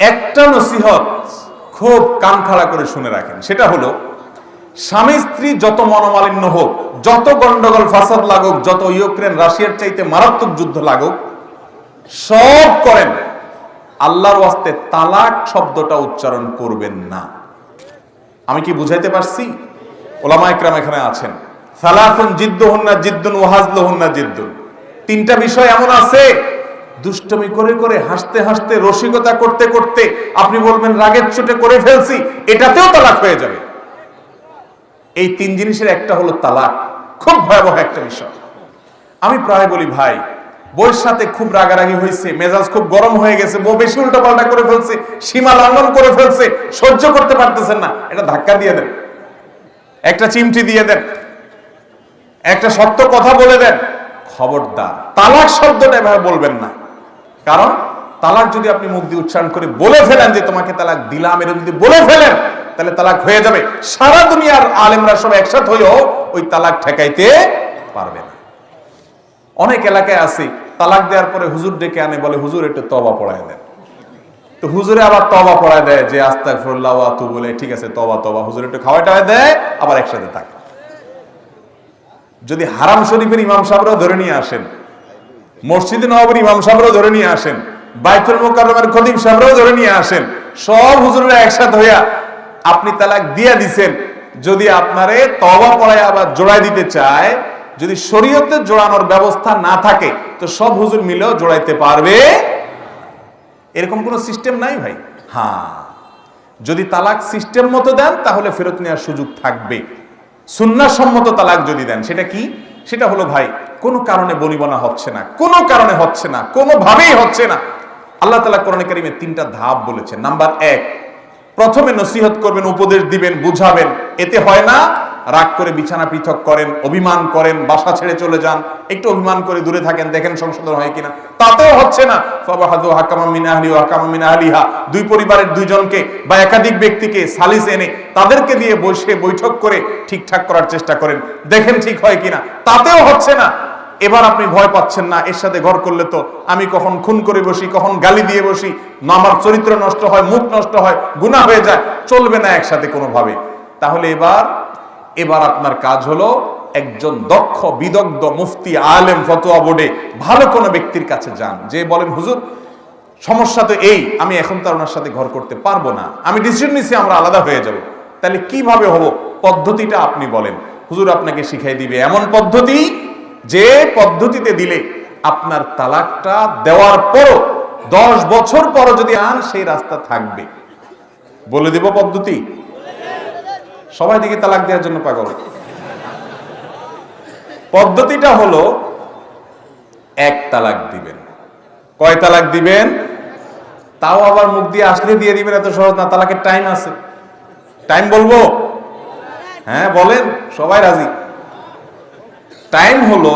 একটা নসিহত খুব কান খাড়া করে শুনে রাখেন। সেটা হলো, স্বামী স্ত্রী যত মনোমালিন্য হোক, যত গন্ডগোল ফাসাদ লাগুক, যত ইউক্রেন রাশিয়ার চাইতে মারাত্মক যুদ্ধ লাগুক, সব করেন। আল্লাহর ওয়াস্তে তালাক শব্দটা উচ্চারণ করবেন না। আমি কি বুঝাইতে পারছি? ওলামা একরাম এখানে আছেন। সালাফুন জিদ্দুহুন্না জিদ্দুন ওয়াহাজলুহুন্না জিদ্দুন। তিনটা বিষয় এমন আছে দুষ্টমি করে করে হাসতে হাসতে, রসিকতা করতে করতে আপনি বলবেন, রাগের চোটে করে ফেলছি। এটাতেও তালাক হয়ে যাবে। এই তিন জিনিসের একটা হলো তালাক। খুব ভয়াবহ একটা বিষয়। আমি প্রায় বলি, ভাই বউয়ের সাথে খুব রাগারাগি হয়েছে, মেজাজ খুব গরম হয়ে গেছে, বউ বেশি উল্টাপাল্টা করে ফেলছে, সীমা লঙ্ঘন করে ফেলছে, সহ্য করতে পারতেছেন না। এটা ধাক্কা দিয়ে দেন। একটা চিমটি দিয়ে দেন। একটা সত্য কথা বলে দেন। খবরদার। তালাক শব্দটা এভাবে বলবেন না। কারণ তালাক যদি আপনি মুখ দিয়ে উচ্চারণ করে বলে ফেলেন যে তোমাকে তালাক দিলাম, এরকম যদি বলে ফেলেন, তাহলে তালাক হয়ে যাবে। সারা দুনিয়ার আলেমরা সব একসাথ হয়েও ওই তালাক ঠেকাইতে পারবে না। অনেক এলাকায় আছে, তালাক দেওয়ার পরে হুজুর ডেকে আনে, বলে, হুজুর, একটু তবা পড়ায় দেন। তো হুজুরে আবার তবা পড়ায় দেয় যে আস্তাক ফরল্লাহ তু বলে ঠিক আছে তবা তবা হুজুর একটু খাওয়াই টাওয়াই দেয়, আবার একসাথে থাকে। যদি হারাম শরীফের ইমাম সাহেবরাও ধরে নিয়ে আসেন মসজিদে নবাবের ইমাম সাহেবরাও ধরে নিয়ে আসেন, বাইতুল মোকাররমের খতিব সাহেবরাও ধরে নিয়ে আসেন, সব হুজুরেরা একসাথে হইয়া আপনি তালাক দিয়া দিছেন, যদি আপনারে তবা পড়ায় আবার জোড়ায় দিতে চায়, যদি শরীয়তে জোড়ানোর ব্যবস্থা না থাকে, তো সব হুজুর মিলেও জোড়াইতে পারবে। এরকম কোনো সিস্টেম নাই ভাই? হ্যাঁ। যদি তালাক সিস্টেম মতো দেন, তাহলে ফেরত নেওয়ার সুযোগ থাকবে। সুন্নাসম্মত তালাক যদি দেন, সেটা কি? সেটা হলো ভাই কোনো কারণে বনিবনা হচ্ছে না, কোনো কারণে হচ্ছে না, কোনোভাবেই হচ্ছে না। আল্লাহ তালা কোরআন কারিমে তিনটা ধাপ বলেছেন। নাম্বার এক, প্রথমে নসিহত করবেন, উপদেশ দিবেন, বুঝাবেন, এতে হয় না রাগ করে বিছানা পৃথক করেন, অভিমান করেন, বাসা ছেড়ে চলে যান, একটু অভিমান করে দূরে থাকেন, দেখেন সংশোধন হয় কিনা। তাতেও হচ্ছে না। দুই পরিবারের দুইজনকে বা একাধিক ব্যক্তিকে সালিস এনে তাদেরকে দিয়ে বসে বৈঠক করে ঠিকঠাক করার চেষ্টা করেন। দেখেন ঠিক হয় কিনা। তাতেও হচ্ছে না। এবার আপনি ভয় পাচ্ছেন না, এর সাথে ঘর করলে তো আমি কখন খুন করে বসি, কখন গালি দিয়ে বসি। না, আমার চরিত্র নষ্ট হয়, মুখ নষ্ট হয় গুণা হয়ে যায়, চলবে না একসাথে কোনোভাবে। তাহলে এবার এবার আপনার কাজ হলো একজন দক্ষ, বিদগ্ধ মুফতি, আলেম, ফতোয়া বোর্ডে ভালো কোনো ব্যক্তির কাছে যান। যে বলেন, হুজুর, সমস্যা তো এই, আমি এখন তার ওনার সাথে ঘর করতে পারব না। আমি ডিসিশন নিছি, আমরা আলাদা হয়ে যাব। তাহলে কীভাবে হব? পদ্ধতিটা আপনি বলেন। হুজুর আপনাকে শিখাই দিবে এমন পদ্ধতি যে পদ্ধতিতে দিলে আপনার তালাকটা দেওয়ার পরও দশ বছর পরও যদি আন, সেই রাস্তা থাকবে। বলে দেব পদ্ধতি। সবাই দিকে তালাক দেওয়ার জন্য পাগল। পদ্ধতিটা হলো এক তালাক দিবেন। কয় তালাক দিবেন? তাও আবার মুখ দিয়ে আসলে দিয়ে দিবেন, এত সহজ না, তালাকের টাইম আছে। টাইম বলব? হ্যাঁ বলেন, সবাই রাজি। টাইম হলো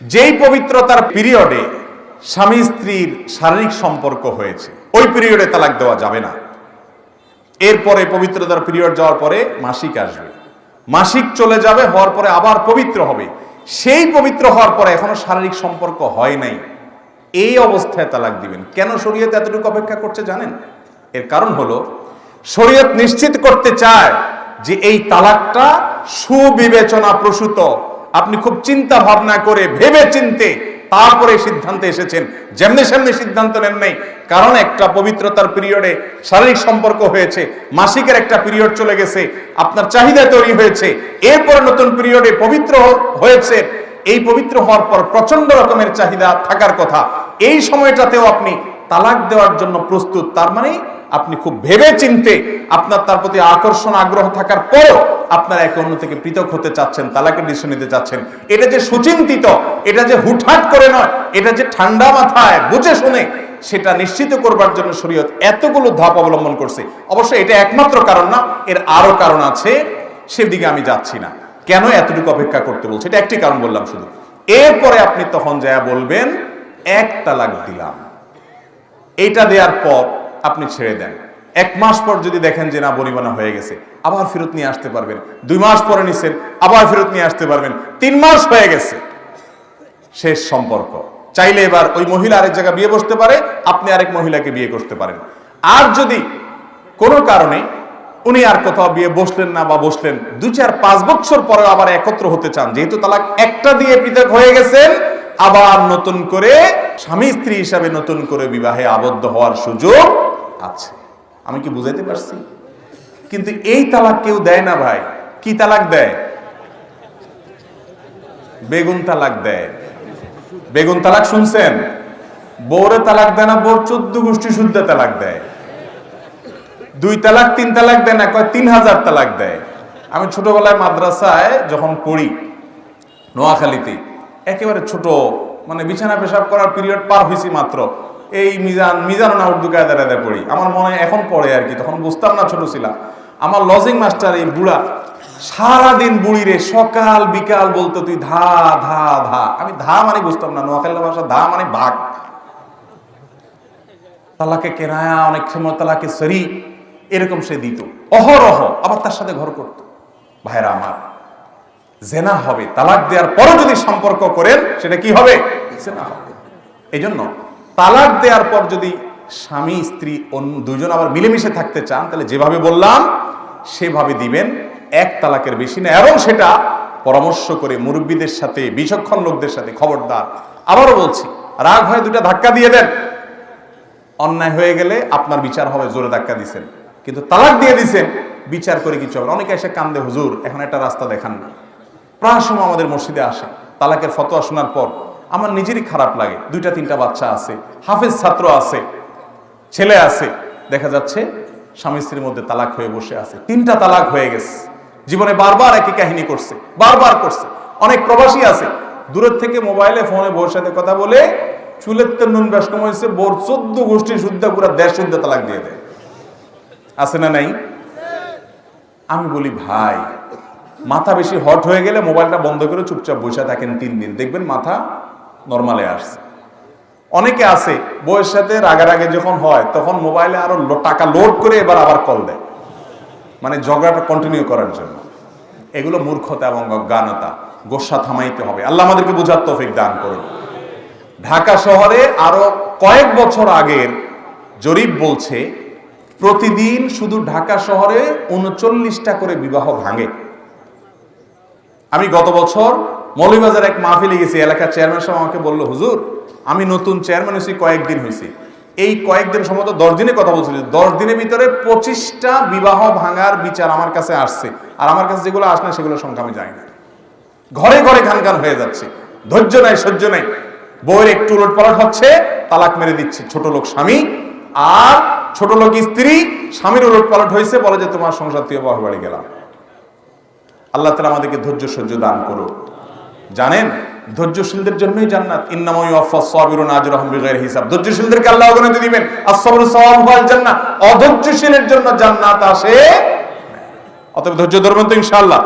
যেই পবিত্রতার পিরিয়ডে স্বামী স্ত্রীর শারীরিক সম্পর্ক হয়েছে, ওই পিরিয়ডে তালাক দেওয়া যাবে না। এরপরে পবিত্রতার পিরিয়ড যাওয়ার পরে মাসিক আসবে। মাসিক চলে যাবে, হওয়ার পরে আবার পবিত্র হবে। সেই পবিত্র হওয়ার পরে এখনও শারীরিক সম্পর্ক হয় নাই। এই অবস্থায় তালাক দিবেন। কেন শরীয়ত এতটুকু অপেক্ষা করছে জানেন? এর কারণ হলো, শরীয়ত নিশ্চিত করতে চায় যে এই তালাকটা সুবিবেচনা প্রসূত আপনি খুব চিন্তা ভাবনা করে ভেবে চিনতে তারপরে সিদ্ধান্তে এসেছেন। যেমনি সেমনি সিদ্ধান্ত নেন নাই। কারণ একটা পবিত্রতার পিরিয়ডে শারীরিক সম্পর্ক হয়েছে, মাসিকের একটা পিরিয়ড চলে গেছে, আপনার চাহিদা তৈরি হয়েছে, এরপরে নতুন পিরিয়ডে পবিত্র হয়েছে, এই পবিত্র হওয়ার পর প্রচণ্ড রকমের চাহিদা থাকার কথা। এই সময়টাতেও আপনি তালাক দেওয়ার জন্য প্রস্তুত, তার মানে আপনি খুব ভেবে চিনতে আপনার তার প্রতি আকর্ষণ, আগ্রহ থাকার পরও আপনার একে অন্য থেকে পৃথক হতে চাচ্ছেন, তালাকের ডিসিশন নিতে চাচ্ছেন। এটা যে সুচিন্তিত, এটা যে হুটহাট করে নয়, এটা যে ঠান্ডা মাথায় বুঝে শুনে সেটা নিশ্চিত করবার জন্য শরীয়ত এতগুলো ধাপ অবলম্বন করছে। অবশ্য এটা একমাত্র কারণ না, এর আরও কারণ আছে, সেদিকে আমি যাচ্ছি না। কেন এতটুকু অপেক্ষা করতে বলছে? এটা একটি কারণ বললাম শুধু। এরপরে আপনি তখন যা বলবেন, এক তালাক দিলাম। এইটা দেওয়ার পর আপনি ছেড়ে দেন। এক মাস পর যদি দেখেন যে না বনিবনা হয়ে গেছে, আবার ফেরত নিয়ে আসতে পারবেন। দুই মাস পরে নিছেন, আবার ফেরত নিয়ে আসতে পারবেন। তিন মাস হয়ে গেছে। শেষ সম্পর্ক। চাইলে এবার ওই মহিলা আরেক জায়গায় বিয়ে বসতে পারে, আপনি আরেক মহিলাকে বিয়ে করতে পারেন। আর যদি কোনো কারণে উনি আর কোথাও বিয়ে বসলেন না বা বসলেন, দুই চার পাঁচ বছর পরে আবার একত্র হতে চান, যেহেতু তালাক একটা দিয়ে পৃথক হয়ে গেছেন আবার নতুন করে স্বামী স্ত্রী হিসাবে নতুন করে বিবাহে আবদ্ধ হওয়ার সুযোগ আছে। আমি কি বুঝাইতে পারছি? কিন্তু এই তালাক কেউ দেয় না ভাই। কি তালাক দেয়? বেগুন তালাক দেয়। বেগুন তালাক শুনছেন? বউরে তালাক দেয় না, বউর চোদ্দ গোষ্ঠী শুদ্ধ তালাক দেয়। দুই তালাক, তিন তালাক দেয় না, কয় তিন হাজার তালাক দেয়। আমি ছোটবেলায় মাদ্রাসায় যখন পড়ি, নোয়াখালীতে একেবারে ছোট মানে বিছানা পেশাব করার পিরিয়ড পার হয়েছি মাত্র। এই মিজান মিজান না উর্দু কায়দা কায়দারে পড়ি। আমার মনে এখন পড়ে আর কি, তখন বুঝতাম না ছোট ছিলাম। আমার লজিং মাস্টার এই বুড়া, সারাদিন বুড়ি রে, সকাল বিকাল বলতো, তুই ধা ধা ধা। আমি ধা মানে বুঝতাম না নোয়াখালী ভাষা ধা মানে ভাগ তালাকে কেনায়া, অনেক সময় তালাকে সরি, এরকম সে দিত। অহরহ, আবার তার সাথে ঘর করত। ভাইরা আমার জেনা হবে, তালাক দেওয়ার পরও যদি সম্পর্ক করেন, সেটা কি হবে? জেনা হবে। এই জন্য তালাক দেওয়ার পর যদি স্বামী, স্ত্রী অন্য দুজন আবার মিলেমিশে থাকতে চান, তাহলে যেভাবে বললাম, সেভাবে দিবেন। এক তালাকের বেশি না, এবং সেটা পরামর্শ করে মুরব্বীদের সাথে, বিচক্ষণ লোকদের সাথে খবরদার। আবারও বলছি, রাগ হয়ে দুটা ধাক্কা দিয়ে দেন। অন্যায় হয়ে গেলে আপনার বিচার হবে, জোরে ধাক্কা দিছেন। কিন্তু তালাক দিয়ে দিছেন, বিচার করে কিছু হবে। অনেকে এসে কান্দে, হুজুর, এখন একটা রাস্তা দেখান না। প্রায় সময় আমাদের মসজিদে আসে। তালাকের ফতোয়া শোনার পর আমার নিজেরই খারাপ লাগে। দুইটা, তিনটা বাচ্চা আছে, হাফেজ ছাত্র আছে, ছেলে আছে। দেখা যাচ্ছে স্বামী স্ত্রীর মধ্যে তালাক হয়ে বসে আছে। তিনটা তালাক হয়ে গেছে। জীবনে বারবার একই কাহিনী করছে, বারবার করছে। অনেক প্রবাসী আছে। দূরের থেকে মোবাইলে, ফোনে বউর সাথে কথা বলে চুলের নুন কম হয়েছে বোর চোদ্দ গোষ্ঠী শুদ্ধ পুরো দেড় শুদ্ধ তালাক দিয়ে দেয়। আছে না নাই? আমি বলি, ভাই মাথা বেশি হট হয়ে গেলে মোবাইলটা বন্ধ করে চুপচাপ বসে থাকেন তিন দিন। দেখবেন মাথা নর্মালে আসছে। অনেকে আছে, বউয়ের সাথে রাগারাগে যখন হয়, তখন মোবাইলে আরও টাকা লোড করে এবার আবার কল দেয়। মানে ঝগড়াটা কন্টিনিউ করার জন্য। এগুলো মূর্খতা এবং অজ্ঞানতা। গোসা থামাইতে হবে। আল্লাহ আমাদেরকে বোঝার তৌফিক দান করুন। ঢাকা শহরে আরও কয়েক বছর আগের জরিপ বলছে, প্রতিদিন শুধু ঢাকা শহরে উনচল্লিশটা করে বিবাহ ভাঙে। আমি গত বছর মৌলিবাজার এক মাহফিলে গেছি, এলাকার চেয়ারম্যান সাহেব আমাকে বলল, হুজুর, আমি নতুন চেয়ারম্যান হয়েছি কয়েকদিন হয়েছি। এই কয়েকদিন সম্ভবত দশ দিনে কথা বলছিল, দশ দিনের ভিতরে পঁচিশটা বিবাহ ভাঙার বিচার আমার কাছে আসছে, আর আমার কাছে যেগুলো আসে না, সেগুলোর সংখ্যা আমি জানি না। ঘরে ঘরে খান খান হয়ে যাচ্ছে, ধৈর্য নাই, সহ্য নাই। বউয়ের একটু উলট পালট হচ্ছে, তালাক মেরে দিচ্ছে, ছোট লোক স্বামী, আর ছোট লোক স্ত্রী, স্বামীর উলট পালট হয়েছে বলে যে তোমার সংসার বাবার বাড়ি গেলাম। আল্লাহ তালা আমাদেরকে ধৈর্য সহ্য দান করো জানেন? ধৈর্যশীলদের জন্যই জান্নাত। ইন্নামাই ওয়াফাস সাবিরুন আজরাহুম বিগাইরি হিসাব। ধৈর্যশীলদেরকে আল্লাহ অগণিত দিবেন। as-sabru সাওয়াবু ওয়াল জান্নাহ অধৈর্যশীলের জন্য জান্নাত আসে। অতএব ধৈর্য ধরবেন তো ইনশাআল্লাহ।